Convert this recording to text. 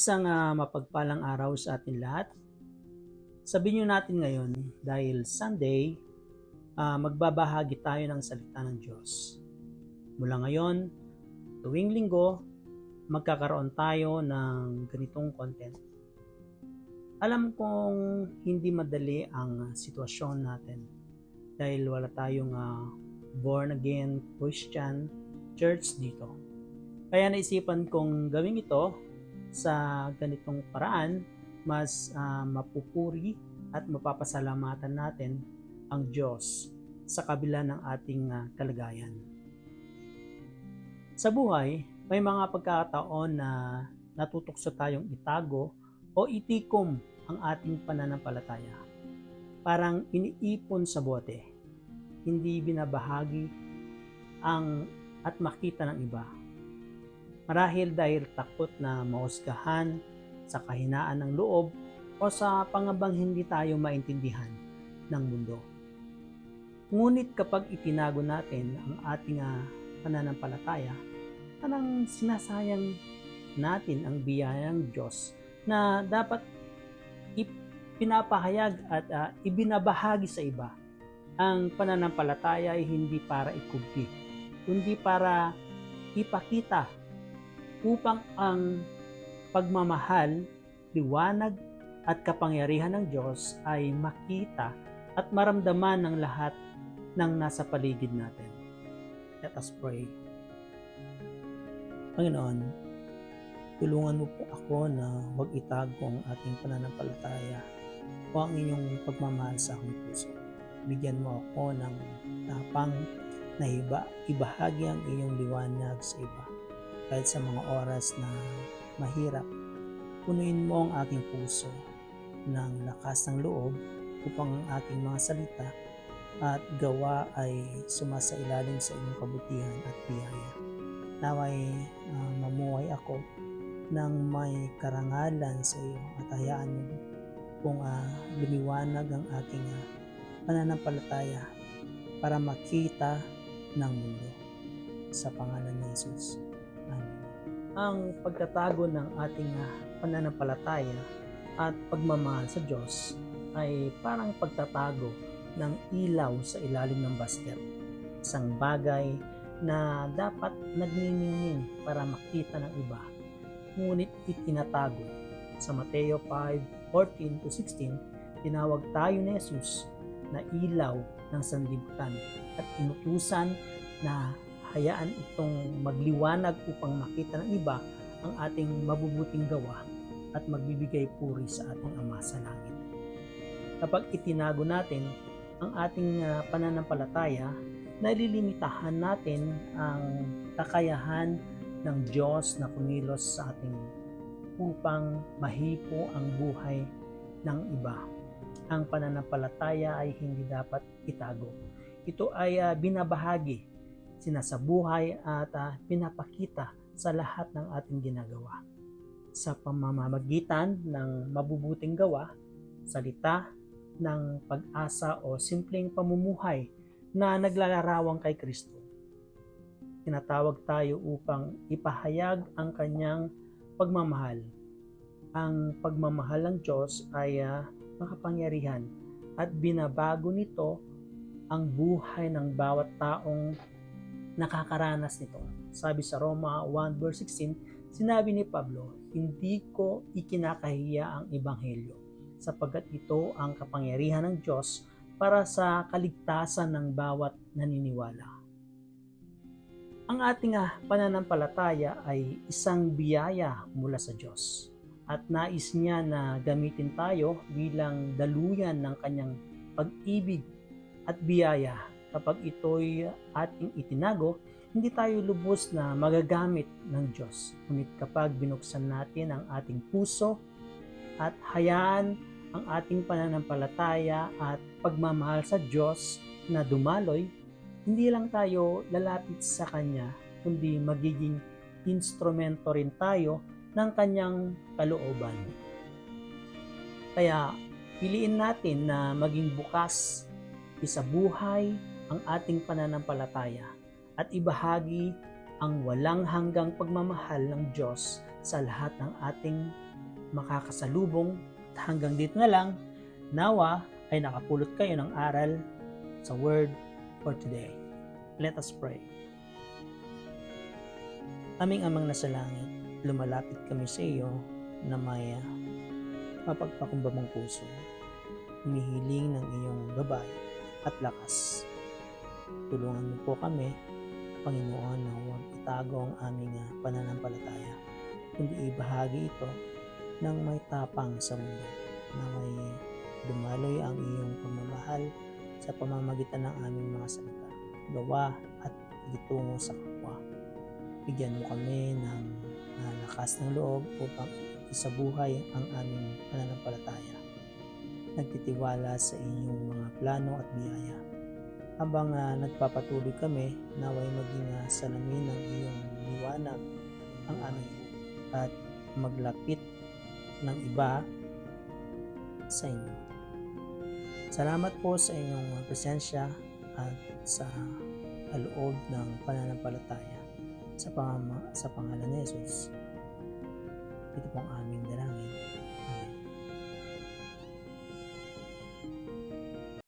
Isang ah, mapagpalang araw sa atin lahat. Sabihin nyo natin ngayon, dahil Sunday, ah, magbabahagi tayo ng salita ng Diyos. Mula ngayon, tuwing linggo, magkakaroon tayo ng ganitong content. Alam kong hindi madali ang sitwasyon natin dahil wala tayong ah, born again Christian church dito. Kaya naisipan kong gawin ito sa ganitong paraan, mas ah, mapupuri at mapapasalamatan natin ang Diyos sa kabila ng ating ah, kalagayan. Sa buhay, may mga pagkakataon na natutokso tayong itago o itikom ang ating pananampalataya. Parang iniipon sa bote, hindi binabahagi ang at makita ng iba. Marahil dahil takot na mausgahan sa kahinaan ng loob o sa pangabang hindi tayo maintindihan ng mundo. Ngunit kapag itinago natin ang ating ah, pananampalataya, parang sinasayang natin ang biyayang Diyos na dapat ipinapahayag at ah, ibinabahagi sa iba. Ang pananampalataya ay hindi para ikubli, kundi para ipakita upang ang pagmamahal, liwanag at kapangyarihan ng Diyos ay makita at maramdaman ng lahat ng nasa paligid natin. Let us pray. Panginoon, tulungan mo po ako na huwag itago ang ating pananampalataya o ang inyong pagmamahal sa aking puso. Bigyan mo ako ng tapang na iba, ibahagi ang iyong liwanag sa iba. Kahit sa mga oras na mahirap, punuin mo ang aking puso ng lakas ng loob upang ang aking mga salita at gawa ay sumasailalim sa iyong kabutihan at biyaya. Naway uh, mamuhay ako ng may karangalan sa iyo at hayaan mo kung uh, lumiwanag ang aking uh, pananampalataya para makita ng mundo. Sa pangalan ni Jesus. Ang pagkatago ng ating uh, pananampalataya at pagmamahal sa Diyos ay parang pagtatago ng ilaw sa ilalim ng basket. Isang bagay na dapat nagniningning para makita ng iba, ngunit itinatago. Sa Mateo 5:14 to 16, tinawag tayo ni Jesus na ilaw ng sanlibutan at inutusan na hayaan itong magliwanag upang makita ng iba ang ating mabubuting gawa at magbibigay puri sa ating Ama sa langit. Kapag itinago natin ang ating uh, pananampalataya, nalilimitahan natin ang kakayahan ng Diyos na kumilos sa ating upang mahipo ang buhay ng iba. Ang pananampalataya ay hindi dapat itago. Ito ay uh, binabahagi, sinasabuhay at uh, pinapakita sa lahat ng ating ginagawa. Sa pamamagitan ng mabubuting gawa, salita, ng pag-asa o simpleng pamumuhay na naglalarawang kay Kristo. Tinatawag tayo upang ipahayag ang kanyang pagmamahal. Ang pagmamahal ng Diyos ay uh, makapangyarihan at binabago nito ang buhay ng bawat taong nakakaranas nito. Sabi sa Roma 1 verse 16, sinabi ni Pablo, hindi ko ikinakahiya ang ebanghelyo sapagkat ito ang kapangyarihan ng Diyos para sa kaligtasan ng bawat naniniwala. Ang ating ah, pananampalataya ay isang biyaya mula sa Diyos at nais niya na gamitin tayo bilang daluyan ng kanyang pag-ibig at biyaya kapag ito'y ating itinago, hindi tayo lubos na magagamit ng Diyos. Ngunit kapag binuksan natin ang ating puso at hayaan ang ating pananampalataya at pagmamahal sa Diyos na dumaloy, hindi lang tayo lalapit sa Kanya, kundi magiging instrumento rin tayo ng Kanyang kalooban. Kaya piliin natin na maging bukas isabuhay ang ating pananampalataya at ibahagi ang walang hanggang pagmamahal ng Diyos sa lahat ng ating makakasalubong. At hanggang dito na lang, nawa ay nakapulot kayo ng aral sa Word for today. Let us pray. Aming amang nasa langit, lumalapit kami sa iyo na may mapagpakumbabang puso. Humihiling ng iyong gabay at lakas. Tulungan mo po kami, Panginoon, na huwag itago ang aming ah, pananampalataya, kundi ibahagi ito ng may tapang sa mundo, na may dumaloy ang iyong pamamahal sa pamamagitan ng aming mga salita, gawa at gitungo sa kapwa. Bigyan mo kami ng ah, lakas ng loob upang isabuhay ang aming pananampalataya. Nagtitiwala sa inyong mga plano at biyaya. Habang ah, nagpapatuloy kami, naway maging ah, salamin ng iyong liwanag ang aming at maglapit ng iba sa inyo. Salamat po sa inyong ah, presensya at sa kaloob ng pananampalataya sa, pamama, sa pangalan ni Jesus. Ito pong aming